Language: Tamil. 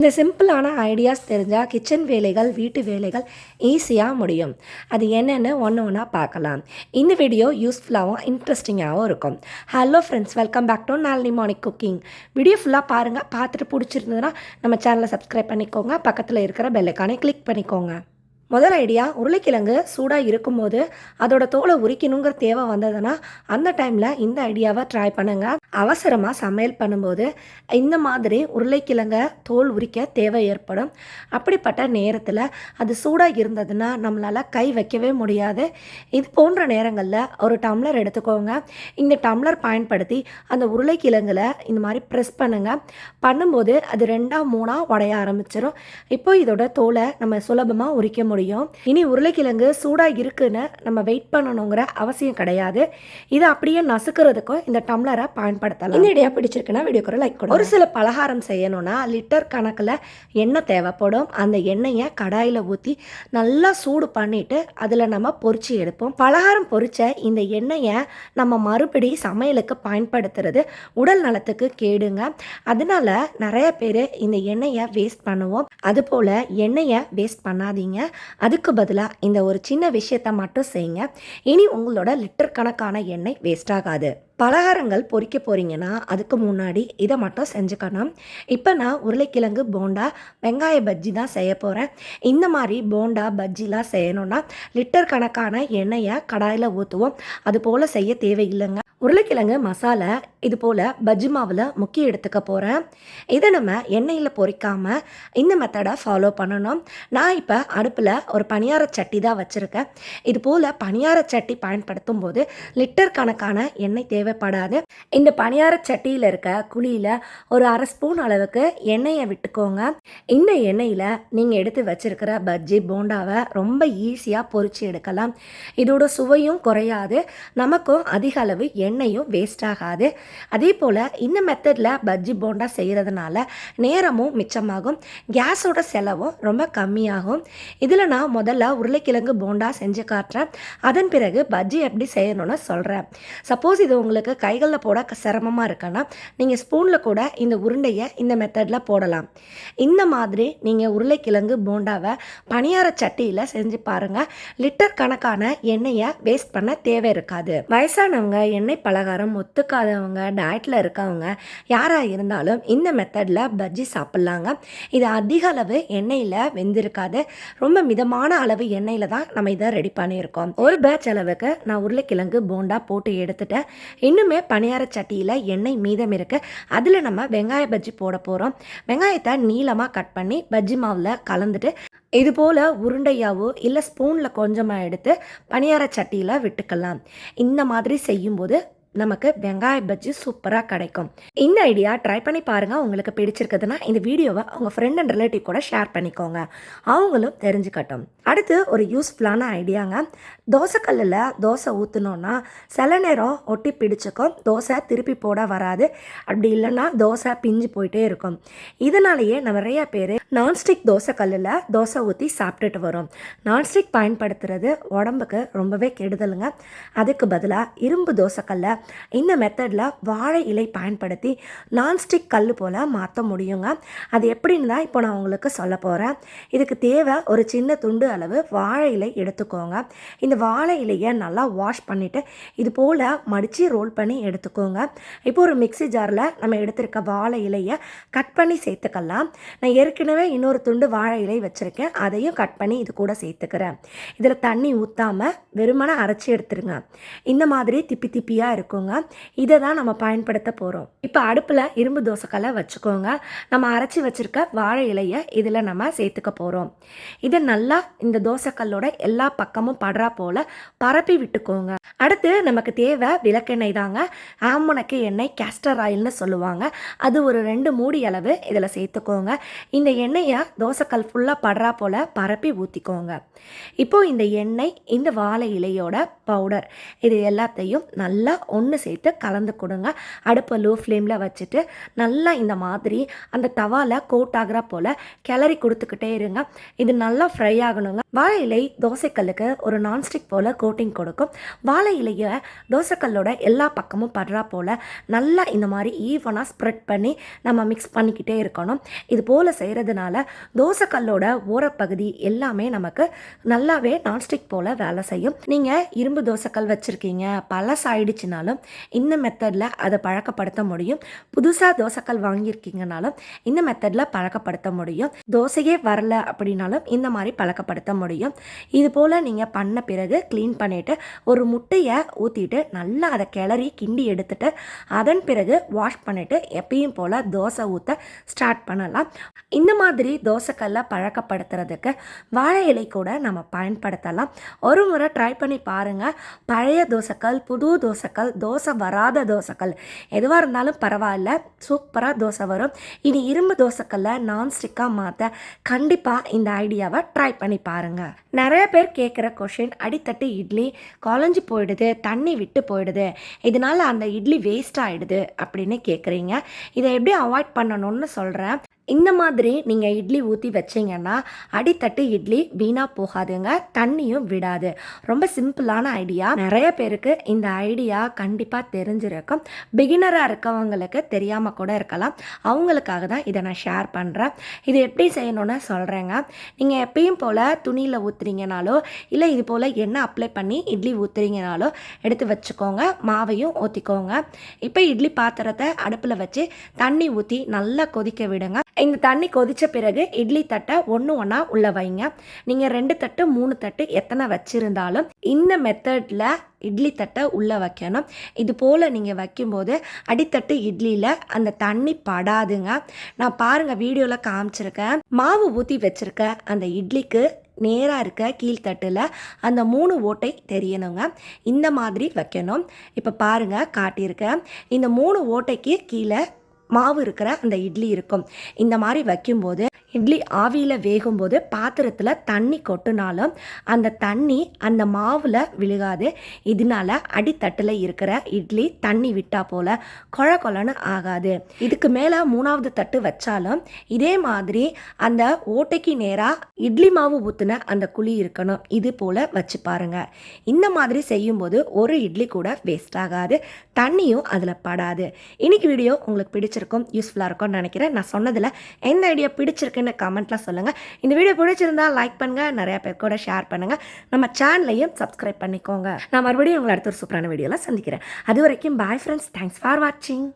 இந்த சிம்பிளான ஐடியாஸ் தெரிஞ்சால் கிச்சன் வேலைகள் வீட்டு வேலைகள் ஈஸியாக முடியும். அது என்னென்னு ஒன்று ஒன்றா பார்க்கலாம். இந்த வீடியோ யூஸ்ஃபுல்லாகவும் இன்ட்ரெஸ்டிங்காகவும் இருக்கும். Hello friends welcome back to Nalini morning cooking video ஃபுல்லாக பாருங்கள் பார்த்துட்டு பிடிச்சிருந்ததுன்னா நம்ம சேனலை சப்ஸ்கிரைப் பண்ணிக்கோங்க. பக்கத்தில் இருக்கிற பெல்லைக்கானே கிளிக் பண்ணிக்கோங்க. முதல் ஐடியா உருளைக்கிழங்கு சூடாக இருக்கும்போது அதோட தோலை உரிக்கணுங்கிற தேவை வந்ததுன்னா அந்த டைமில் இந்த ஐடியாவை ட்ரை பண்ணுங்க. அவசரமாக சமையல் பண்ணும்போது இந்த மாதிரி உருளைக்கிழங்க தோல் உரிக்க தேவை ஏற்படும். அப்படிப்பட்ட நேரத்தில் அது சூடாக இருந்ததுன்னா நம்மளால் கை வைக்கவே முடியாது. இது போன்ற நேரங்களில் ஒரு டம்ளர் எடுத்துக்கோங்க. இந்த டம்ளர் பயன்படுத்தி அந்த உருளைக்கிழங்குல இந்த மாதிரி ப்ரெஸ் பண்ணுங்கள் பண்ணும்போது அது ரெண்டாக மூணாக உடைய ஆரம்பிச்சிடும் இப்போ இதோட தோலை நம்ம சுலபமாக உரிக்க முடியும். இனி உருளைக்கிழங்கு சூடாக இருக்குன்னு நம்ம வெயிட் பண்ணணுங்கிற அவசியம் கிடையாது. இதை அப்படியே நசுக்கிறதுக்கும் இந்த டம்ளரை பயன்படுத்தலாம். இந்த ஐடியா பிடிச்சிருக்குன்னா வீடியோக்கு லைக் கொடுங்க. ஒரு சில பலகாரம் செய்யணும்னா லிட்டர் கணக்கில் எண்ணெய் தேவைப்படும். அந்த எண்ணெயை கடாயில் ஊற்றி நல்லா சூடு பண்ணிட்டு அதில் நம்ம பொரிச்சு எடுப்போம். பலகாரம் பொரிச்ச இந்த எண்ணெயை நம்ம மறுபடி சமையலுக்கு பயன்படுத்துறது உடல் நலத்துக்கு கேடுங்க. அதனால நிறைய பேர் இந்த எண்ணெயை வேஸ்ட் பண்ணுவோம். அதுபோல் எண்ணெயை வேஸ்ட் பண்ணாதீங்க. அதுக்கு பதிலாக இந்த ஒரு சின்ன விஷயத்தை மட்டும் செய்யுங்க. இனி உங்களோட லிட்டர் கணக்கான எண்ணெய் வேஸ்ட் ஆகாது. பலகாரங்கள் பொறிக்க போகிறீங்கன்னா அதுக்கு முன்னாடி இதை மட்டும் செஞ்சுக்கணும். இப்போ நான் உருளைக்கிழங்கு போண்டா வெங்காய பஜ்ஜி தான் செய்ய போகிறேன் இந்த மாதிரி போண்டா பஜ்ஜிலாம் செய்யணும்னா லிட்டர் கணக்கான எண்ணெயை கடாயில் ஊற்றுவோம் அது போல் செய்ய தேவையில்லைங்க. உருளைக்கிழங்கு மசாலா இது போல் பஜ்ஜி மாவில் முக்கிய எடுத்துக்க போகிறேன் இதை நம்ம எண்ணெயில் பொரிக்காமல் இந்த மெத்தடை ஃபாலோ பண்ணணும். நான் இப்போ அடுப்பில் ஒரு பணியார சட்டி தான் வச்சுருக்கேன். இது போல் பணியார சட்டி பயன்படுத்தும் போது லிட்டர் கணக்கான எண்ணெய் தேவை தேவைப்படாது. இந்த பணியார சட்டியில் இருக்க குழியில் ஒரு அரை ஸ்பூன் அளவுக்கு எண்ணெயை விட்டுக்கோங்க. இந்த எண்ணெயில் நீங்கள் எடுத்து வச்சிருக்கிற பஜ்ஜி போண்டாவை ரொம்ப ஈஸியாக பொறிச்சு எடுக்கலாம். இதோட சுவையும் குறையாது. நமக்கும் அதிக அளவு எண்ணெயும் வேஸ்ட் ஆகாது. அதே போல் இந்த மெத்தடில் பஜ்ஜி போண்டா செய்கிறதுனால நேரமும் மிச்சமாகும். கேஸோட செலவும் ரொம்ப கம்மியாகும். இதில் நான் முதல்ல உருளைக்கிழங்கு போண்டா செஞ்சு காட்டுறேன். அதன் பிறகு பஜ்ஜி எப்படி செய்யணும்னு சொல்கிறேன் சப்போஸ் இது உங்களுக்கு கைகளில் போட சிரமமாக சிரமமா இருக்குன்னா நீங்கள் ஸ்பூனில் கூட இந்த உருண்டையை இந்த மெத்தடில் போடலாம். இந்த மாதிரி நீங்கள் உருளைக்கிழங்கு போண்டாவை பணியார சட்டியில் செஞ்சு பாருங்கள் லிட்டர் கணக்கான எண்ணெயை வேஸ்ட் பண்ண தேவை இருக்காது. வயசானவங்க எண்ணெய் பலகாரம் ஒத்துக்காதவங்க டயட்டில் இருக்கவங்க யாராக இருந்தாலும் இந்த மெத்தடில் பஜ்ஜி சாப்பிட்லாங்க. இது அதிக அளவு எண்ணெயில் வெந்திருக்காது. ரொம்ப மிதமான அளவு எண்ணெயில் தான் நம்ம இதை ரெடி பண்ணியிருக்கோம். ஒரு பேட்ச் அளவுக்கு நான் உருளைக்கிழங்கு போண்டா போட்டு எடுத்துட்டேன். இன்னுமே பணியார சட்டியில் எண்ணெய் மீதம் இருக்கு. அதில் நம்ம வெங்காய பஜ்ஜி போட போகிறோம் வெங்காயத்தை நீளமாக கட் பண்ணி பஜ்ஜி மாவில் கலந்துட்டு இது போல் உருண்டையாவோ இல்லை ஸ்பூனில் கொஞ்சமாக எடுத்து பணியார சட்டியில் விட்டுக்கலாம். இந்த மாதிரி செய்யும்போது நமக்கு வெங்காய பஜ்ஜி சூப்பராக கிடைக்கும். இந்த ஐடியா ட்ரை பண்ணி பாருங்கள் உங்களுக்கு பிடிச்சிருக்குதுன்னா இந்த வீடியோவை உங்கள் ஃப்ரெண்ட் அண்ட் ரிலேட்டிவ் கூட ஷேர் பண்ணிக்கோங்க. அவங்களும் தெரிஞ்சுக்கட்டும். அடுத்து ஒரு யூஸ்ஃபுல்லான ஐடியாங்க தோசைக்கல்லில் தோசை ஊற்றினோன்னா சில நேரம் ஒட்டி பிடிச்சிக்கும். தோசை திருப்பி போட வராது. அப்படி இல்லைன்னா தோசை பிஞ்சு போயிட்டே இருக்கும். இதனாலேயே நிறைய பேர் நான்ஸ்டிக் தோசைக்கல்லில் தோசை ஊற்றி சாப்பிட்டுட்டு வரும். நான்ஸ்டிக் பயன்படுத்துறது உடம்புக்கு ரொம்பவே கெடுதலுங்க. அதுக்கு பதிலாக இரும்பு தோசைக்கல்லை இந்த மெத்தடில் வாழை இலை பயன்படுத்தி நான்ஸ்டிக் கல் போல் மாற்ற முடியுங்க. அது எப்படின்னு தான் இப்போ நான் உங்களுக்கு சொல்ல போகிறேன் இதுக்கு தேவை ஒரு சின்ன துண்டு அளவு வாழை இலை எடுத்துக்கோங்க. இந்த வாழை இலையை நல்லா வாஷ் பண்ணிவிட்டு இது போல் மடித்து ரோல் பண்ணி எடுத்துக்கோங்க. இப்போ ஒரு மிக்ஸி ஜாரில் நம்ம எடுத்திருக்க வாழை இலையை கட் பண்ணி சேர்த்துக்கலாம். நான் ஏற்கனவே இன்னொரு துண்டு வாழை இலை வச்சுருக்கேன். அதையும் கட் பண்ணி இது கூட சேர்த்துக்கிறேன். இதில் தண்ணி ஊற்றாமல் வெறுமனை அரைச்சி எடுத்துருங்க. இந்த மாதிரி திப்பி திப்பியாக இருக்கும். இருக்குங்க இதை தான் நம்ம பயன்படுத்த போகிறோம் இப்போ அடுப்பில் இரும்பு தோசைக்கல்லை வச்சுக்கோங்க. நம்ம அரைச்சி வச்சுருக்க வாழை இலையை இதில் நம்ம சேர்த்துக்க போகிறோம் இதை நல்லா இந்த தோசைக்கல்லோட எல்லா பக்கமும் படுறா போல் பரப்பி விட்டுக்கோங்க. அடுத்து நமக்கு தேவை விளக்கெண்ணெய் தாங்க. ஆமணக்கு எண்ணெய் கேஸ்டர் ஆயில்னு சொல்லுவாங்க. அது ஒரு ரெண்டு மூடி அளவு இதில் சேர்த்துக்கோங்க. இந்த எண்ணெயை தோசைக்கல் ஃபுல்லாக படுறா போல் பரப்பி ஊற்றிக்கோங்க இப்போ இந்த எண்ணெய் இந்த வாழை இலையோட பவுடர் இது எல்லாத்தையும் நல்லா ஒன்று சேர்த்து கலந்து கொடுங்க. அடுப்பை லோ ஃப்ளேமில் வச்சுட்டு நல்லா இந்த மாதிரி அந்த தவாவில் கோட் ஆகிற போல் கிளறி கொடுத்துக்கிட்டே இருங்க. இது நல்லா ஃப்ரை ஆகணுங்க. வாழை இலை தோசைக்கல்லுக்கு ஒரு நான்ஸ்டிக் போல் கோட்டிங் கொடுக்கும். வாழை இலையை தோசைக்கல்லோட எல்லா பக்கமும் படுறா போல் நல்லா இந்த மாதிரி ஈவனாக ஸ்ப்ரெட் பண்ணி நம்ம மிக்ஸ் பண்ணிக்கிட்டே இருக்கணும். இது போல் செய்கிறதுனால தோசைக்கல்லோட ஓரப்பகுதி எல்லாமே நமக்கு நல்லாவே நான்ஸ்டிக் போல் வேலை செய்யும். நீங்கள் இரும்பு தோசைக்கல் வச்சுருக்கீங்க பழசாயிடுச்சுனாலும் இந்த மெத்தடில் அதை பழக்கப்படுத்த முடியும். புதுசாக தோசைக்கல் வாங்கியிருக்கீங்கனாலும் இந்த மெத்தடில் பழக்கப்படுத்த முடியும். தோசையே வரல அப்படின்னாலும் இந்த மாதிரி பழக்கப்படுத்த முடியும். இது போல் நீங்கள் பண்ண பிறகு க்ளீன் பண்ணிவிட்டு ஒரு முட்டையை ஊற்றிட்டு நல்லா அதை கிளறி கிண்டி எடுத்துட்டு அதன் பிறகு வாஷ் பண்ணிவிட்டு எப்பயும் போல் தோசை ஊற்ற ஸ்டார்ட் பண்ணலாம். இந்த மாதிரி தோசைக்கல்லை பழக்கப்படுத்துறதுக்கு வாழை இலை கூட நம்ம பயன்படுத்தலாம். ஒரு முறை ட்ரை பண்ணி பாருங்கள் பழைய தோசைக்கல் புது தோசைக்கல் தோசை வராத தோசைக்கல். எதுவாக இருந்தாலும் பரவாயில்ல. சூப்பராக தோசை வரும். இனி இரும்பு தோசைக்கல்லை நான்ஸ்டிக்காக மாற்ற கண்டிப்பாக இந்த ஐடியாவை ட்ரை பண்ணி பாருங்கள் நிறைய பேர் கேட்குற கொஷின் அடித்தட்டு இட்லி காலஞ்சி போயிடுது தண்ணி விட்டு போயிடுது. இதனால அந்த இட்லி வேஸ்ட் ஆகிடுது அப்படின்னு கேட்குறீங்க இதை எப்படி அவாய்ட் பண்ணணும்னு சொல்கிறேன் இந்த மாதிரி நீங்கள் இட்லி ஊற்றி வச்சீங்கன்னா அடித்தட்டு இட்லி வீணாக போகாதுங்க தண்ணியும் விடாது. ரொம்ப சிம்பிளான ஐடியா. நிறைய பேருக்கு இந்த ஐடியா கண்டிப்பாக தெரிஞ்சிருக்கும். பிகினராக இருக்கவங்களுக்கு தெரியாமல் கூட இருக்கலாம். அவங்களுக்காக தான் இதை நான் ஷேர் பண்ணுறேன் இது எப்படி செய்யணும்னு சொல்கிறேங்க நீங்கள் எப்பயும் போல் துணியில் ஊற்றுறீங்கனாலோ இல்லை இது போல் எண்ணெய் அப்ளை பண்ணி இட்லி ஊற்றுறீங்கனாலோ எடுத்து வச்சுக்கோங்க. மாவையும் ஊற்றிக்கோங்க இப்போ இட்லி பாத்திரத்தை அடுப்பில் வச்சு தண்ணி ஊற்றி நல்லா கொதிக்க விடுங்க. இந்த தண்ணி கொதித்த பிறகு இட்லி தட்டை ஒன்று ஒன்றா உள்ளே வைங்க. நீங்கள் ரெண்டு தட்டு மூணு தட்டு எத்தனை வச்சுருந்தாலும் இந்த மெத்தடில் இட்லி தட்டை உள்ளே வைக்கணும். இது போல் நீங்கள் வைக்கும்போது அடித்தட்டு இட்லியில் அந்த தண்ணி படாதுங்க. நான் பாருங்கள் வீடியோவில் காமிச்சிருக்கேன். மாவு ஊற்றி வச்சுருக்க அந்த இட்லிக்கு நேராக இருக்க கீழ்த்தட்டில் அந்த மூணு ஓட்டை தெரியணுங்க. இந்த மாதிரி வைக்கணும். இப்போ பாருங்கள் காட்டியிருக்கேன். இந்த மூணு ஓட்டைக்கு கீழே மாவு இருக்கிற அந்த இட்லி இருக்கும். இந்த மாதிரி வைக்கும்போது இட்லி ஆவியில் வேகும்போது பாத்திரத்தில் தண்ணி கொட்டினாலும் அந்த தண்ணி அந்த மாவில் விழுகாது. இதனால அடித்தட்டில் இருக்கிற இட்லி தண்ணி விட்டா போல் கொழ கொழன்னு ஆகாது. இதுக்கு மேலே மூணாவது தட்டு வச்சாலும் இதே மாதிரி அந்த ஓட்டைக்கு நேராக இட்லி மாவு ஊற்றின அந்த குழி இருக்கணும். இது போல் வச்சு பாருங்க. இந்த மாதிரி செய்யும்போது ஒரு இட்லி கூட வேஸ்ட் ஆகாது. தண்ணியும் அதில் படாது. இன்னைக்கு வீடியோ உங்களுக்கு பிடிச்சிருக்கும் யூஸ்ஃபுல்லாக இருக்கும்னு நினைக்கிறேன். நான் சொன்னதில் எந்த ஐடியா பிடிச்சிருக்குன்னு கமெண்ட்லாம் சொல்லுங்கள் இந்த வீடியோ பிடிச்சிருந்தா லைக் பண்ணுங்கள் நிறையா பேர் கூட ஷேர் பண்ணுங்கள் நம்ம சேனலையும் சப்ஸ்கிரைப் பண்ணிக்கோங்க. நான் மறுபடியும் உங்களை அடுத்த ஒரு சூப்பரான வீடியோவில் சந்திக்கிறேன். அது வரைக்கும் பாய் ஃப்ரெண்ட்ஸ் தேங்க்ஸ் ஃபார் வாட்சிங்